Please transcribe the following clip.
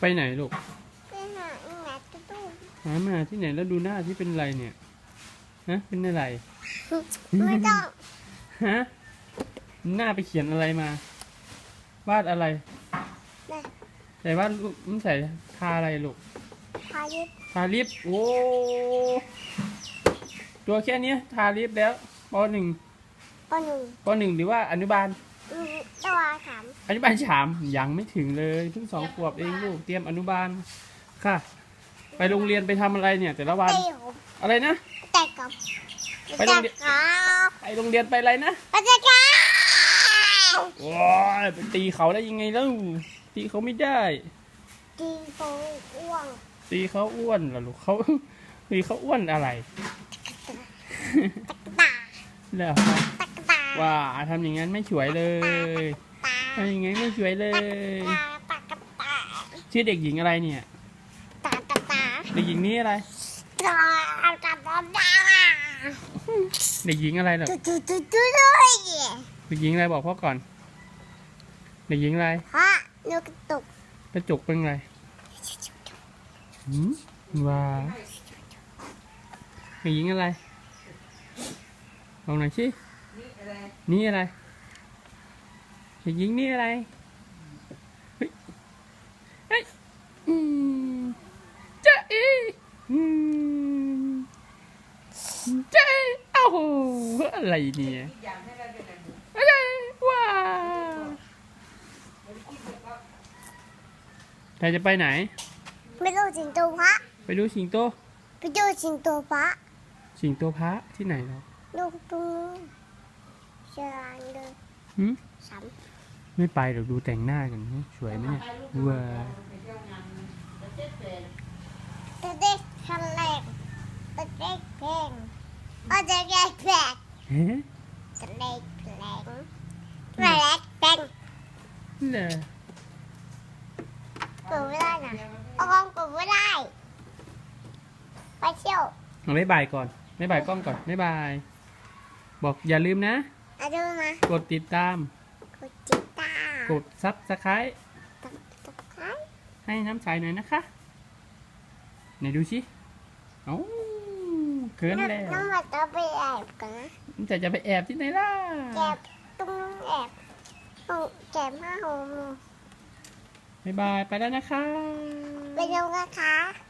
ไปไหนลูกไปหาอีแมทกระตุ้นหามาที่ไหนแล้วดูหน้าที่เป็นอะไรเนี่ยฮะเป็นอะไรไม่ต้องฮะหน้าไปเขียนอะไรมา วาดอะไรนะใส่วาดรูปมันใส่ทาอะไรลูกพายุทาลิปโอ้ตัวแค่เนี้ยทาลิปแล้วปหนึ่งปหนึ่งปหนึ่งหรือว่าอนุบาลอืม ตัวสามอนุบาลสามยังไม่ถึงเลยเพิ่งสองขวบเองลูกเตรียมอนุบาลค่ะ ไปโรงเรียนไปทำอะไรเนี่ย แต่ละวัน เตะผมอะไรนะ แต่กับไปโรงเรียนแต่กับไปโรงเรียนไปอะไรนะไปแต่กับโอ้ยไปตีเขาได้ยังไงแล้วตีเขาไม่ได้ กินโปอ้วงตีเขาอ้วนเหรอลูกเขา ตีเขาอ้วนอะไรตาแล้วตักตาว่าทำอย่างนั้นไม่สวยเลยตาทำอย่างนั้นไม่สวยเลยตาตาตาตาชื่อเด็กหญิงอะไรเนี่ยตาตาตาเด็กหญิงนี่อะไรตาตาตาตาเด็กหญิงอะไรเหรอตุ๊ดตุ๊ดตุ๊ดตุ๊ดเลยเด็กหญิงอะไรบอกพ่อก่อน เด็กหญิงอะไรฮะนกกระตุกกระจกเป็นไงหืมว้าเด็กหญิงอะไรลองหน่อยสิ นี่อะไรเด็กหญิงนี่อะไรเฮ้ยเฮ้ยอืมจ๊ะอีอืมจ๊ะอีเอ้าอะไรเนี่ยอะไรว้าใครจะไปไหน ไม่ดูสิงโตพระไปดูสิงโต ไปดูสิงโตพระสิงโตพระที่ไหนเนาะลูกตรงนู้น เชลานเลยหืมสามไม่ไปหรอกดูแต่งหน้ากันสวยไหมเนี่ยว้าเด็กทะเลเด็กเพลงเด็กเด็กเพลงเฮ้เด็กเพลงเด็กเพลงเหรอเปิดไม่ได้นะเอากล้องเปิดไม่ได้ ไปเที่ยว เอาบ๊ายบายก่อนบ๊ายบายกล้องก่อนบ๊ายบาย บอกอย่าลืมนะ อะดูนะกดติดตาม กดติดตามกดซับสไครต์ตับตับไคร้ให้น้ำใสหน่อยนะคะไหนดูสิเอ้าเขินแล้วน้ำมันจะไปแอบกันนะจะจะไปแอบที่ไหนล่ะแอบตรงนู้นแอบตรงแอบผ้าห่มบ๊ายบายไปแล้วนะคะ ไปดูกันค่ะ